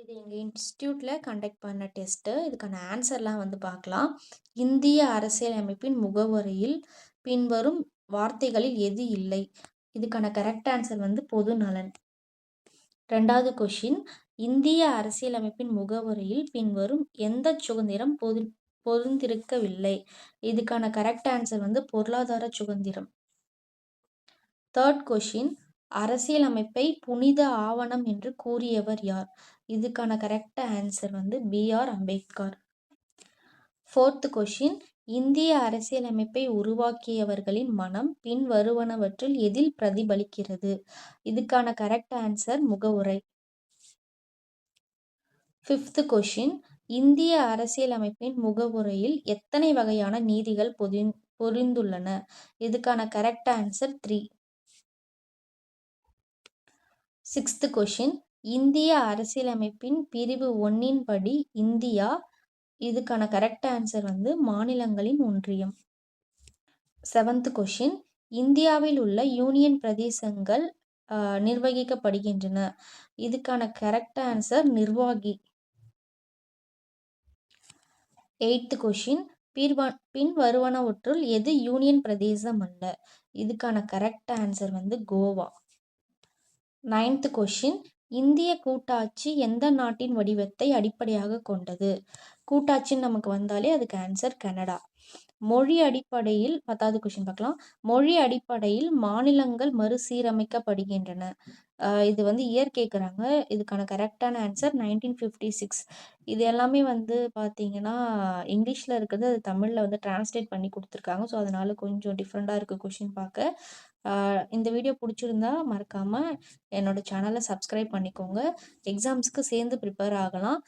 இது எங்கள் இன்ஸ்டியூட்டில் கண்டக்ட் பண்ண டெஸ்ட்டு இதுக்கான ஆன்சர்லாம் வந்து பார்க்கலாம். இந்திய அரசியலமைப்பின் முகவரியில் பின்வரும் வார்த்தைகளில் எது இல்லை? இதுக்கான கரெக்ட் ஆன்சர் வந்து பொது நலன். ரெண்டாவது கொஷின் இந்திய அரசியலமைப்பின் முகவரியில் பின்வரும் எந்த சுதந்திரம் பொது பொருந்திருக்கவில்லை இதுக்கான கரெக்ட் ஆன்சர் வந்து பொருளாதார சுதந்திரம். தேர்ட் கொஷின் அரசியலமைப்பை புனித ஆவணம் என்று கூறியவர் யார்? இதுக்கான கரெக்ட் ஆன்சர் வந்து B R Ambedkar. Fourth question இந்திய அரசியலமைப்பை உருவாக்கியவர்களின் மனம் பின் வருவனவற்றில் எதில் பிரதிபலிக்கிறது? இதுக்கான கரெக்ட் ஆன்சர் முகவுரை. ஃபிஃப்த் கொஷின் இந்திய அரசியலமைப்பின் முகவுரையில் எத்தனை வகையான நீதிகள் பொதி பொரிந்துள்ளன இதுக்கான correct answer three sixth question இந்திய அரசியலமைப்பின் பிரிவு ஒன்னின்படி இந்தியா. இதுக்கான கரெக்ட் ஆன்சர் வந்து மாநிலங்களின் ஒன்றியம். செவன்த் கொஷின் இந்தியாவில் உள்ள யூனியன் பிரதேசங்கள் நிர்வகிக்கப்படுகின்றன. இதுக்கான கரெக்ட் ஆன்சர் நிர்வாகி. எயித்து கொஷின் பின்வ பின் வருவனவற்றுள் எது யூனியன் பிரதேசம் அல்ல? இதுக்கான கரெக்ட் ஆன்சர் வந்து கோவா. நைன்த்து கொஷின் இந்திய கூட்டாட்சி எந்த நாட்டின் வடிவத்தை அடிப்படையாக கொண்டது? கூட்டாட்சின்னு நமக்கு வந்தாலே அதுக்கு ஆன்சர் கனடா. மொழி அடிப்படையில் பத்தாவது கொஷின் பார்க்கலாம். மொழி அடிப்படையில் மாநிலங்கள் மறுசீரமைக்கப்படுகின்றன. இது வந்து இயர் கேட்குறாங்க இதுக்கான கரெக்டான ஆன்சர் நைன்டீன் ஃபிஃப்டி சிக்ஸ் இது எல்லாமே வந்து பார்த்தீங்கன்னா இங்கிலீஷில் இருக்கிறது அது தமிழில் வந்து டிரான்ஸ்லேட் பண்ணி கொடுத்துருக்காங்க. ஸோ அதனால கொஞ்சம் டிஃப்ரெண்ட்டாக இருக்குது கொஷின் பார்க்க. இந்த வீடியோ பிடிச்சிருந்தா மறக்காமல் என்னோடய சேனலை சப்ஸ்கிரைப் பண்ணிக்கோங்க. எக்ஸாம்ஸ்க்கு சேர்ந்து ப்ரிப்பேர் ஆகலாம்.